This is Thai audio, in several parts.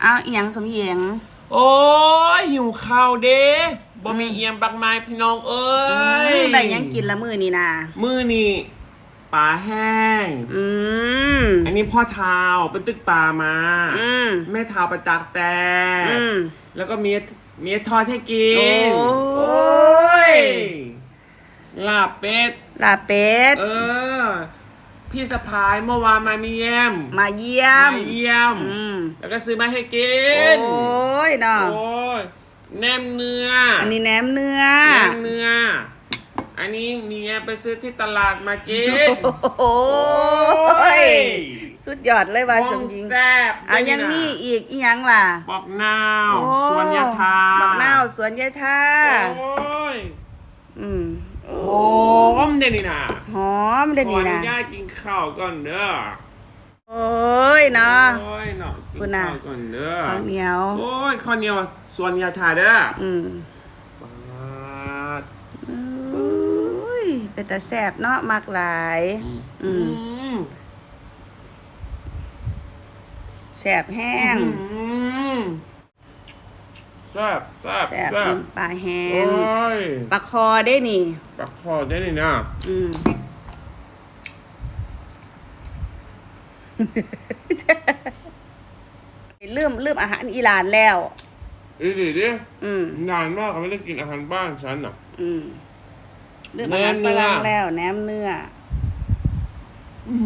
เอาอีหยังสมเหยียงโอ้ยหิวข้าวเด้บ่มีเอียมบักไม้พี่น้องเอ้ยอืมได้หยังกินละมื้อนี่นามื้อนี่ปลาแห้ง อืม อันนี้พ่อเท้าเป็นตึกปลามาอืมแม่เท้าประตักแตอืมแล้วก็มีมีทอดให้กิน โอ้ยยลาบเป็ดลาเป็ด เออ พี่สะพายเมื่อวานมามีเยี่ยมมาเยี่ยม มาเยี่ยม อืม แล้วก็ซื้อมาให้กิน โอ้ยเนาะโอ้ยแหนมเนื้ออันนี้แหนมเนื้อ แหนมเนื้อ อันนี้เมียไปซื้อที่ตลาดมากิน โอ้ย สุดยอดเลยว่าขสองมหญิงแซ่บเอายังมีอีกอีหยังล่ะบอกนาวโอ้สวนยาทาบักนาวสวนยายท่าโอ้ย อืมหอม เด่นนี่นะหอมเด้ขอนี่อนุนะญาตกินข้าวก่อนเด้อโอ้ยเนาะโอ้ยเนาะกินคุณน่ะข้าวก่อนเด้อข้าวเหนียวโอ้ยข้าวเหนียวสวนยาทาเด้ออืมปาดอุ้ยเป็นแต่แสบเนาะมากหลาย อืมมแสบแห้งอืม แซ่บแซ่บแสบแซ่บปลาแห้โอ้งยปลาคอได้นี่ปักคอได้นี่นะอืม เริ่มเริ่มอาหารอิหร่านแล้ว อีดิดิอืม นานมากเขาไม่ได้กินอาหารบ้านฉันอะ อืมเริ่มอาหารแหนมเนื้ฝอรั่งแล้วแหนมเนื้ออื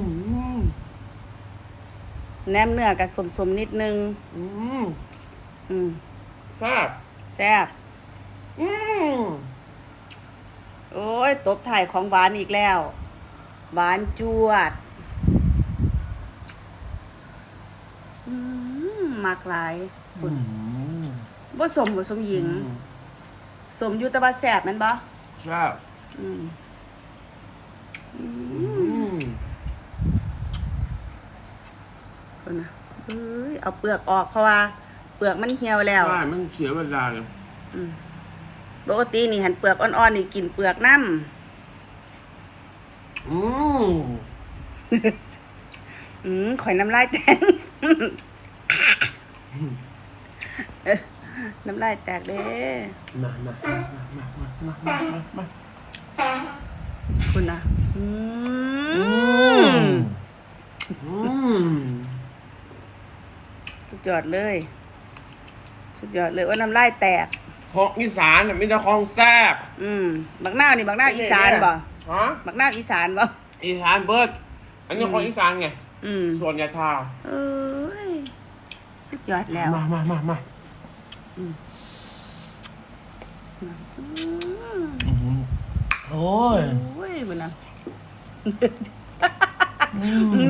มแหนมเนื้อกับสมๆนิดนึง อืมอืม แซ่บแซ่บอืมโอ้ย ตบถ่ายของหวานอีกแล้ว หวานจวด อืมมากหลายคุณบ่สมบ่สมหญิง สมอยู่แตะบาแสบแมันบ่แซ่บอืมอืมคุณนะเอ้ย เอาเปลือกออกเพราะว่าเปลือกมันเหี่ยวแล้วใช่มันเสียเวลาเลยปกตินี่หันเปลือกอ่อนๆนี่กินเปลือกน้ำอืมอืมข่อยน้ำลายแตก เอ้อน้ำลายแตกเด้มามามามามามามามามาคุณนะอือืมมอืม สุดยอดเลย สุดยอดเลยว่าน้ำลายแตก ของอีสานน่ะมีแต่ของแซ่บอืมบักนาวนี่บักนาวอีสานบ่ฮะบักนาวอีสานบ่อีสานเบิร์ดอันนี้ของอีสานไงอืมส่วนยาทาเอ้ยสุดยอดแล้ว มามามามาอืมโอ้ย โอ้ยมันนะ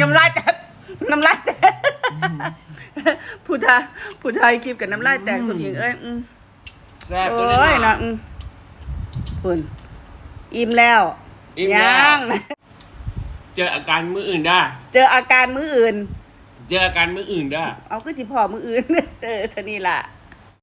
น้ำลายแตกน้ำลายแตก ผู้ทายผู้ทายคลิปกับน้ำลายแตกสุดหญิงเอ้ยอืมแซ่บโอตัวนี้้ยนะนะอืมคุณอิ่มแล้วอิ่มแล้วยังเจออาการมืออื่นได้ เจออาการมืออื่น เจออาการมืออื่นได้ เอาคือสิพอมืออื่น เออเท่านี้ล่ะ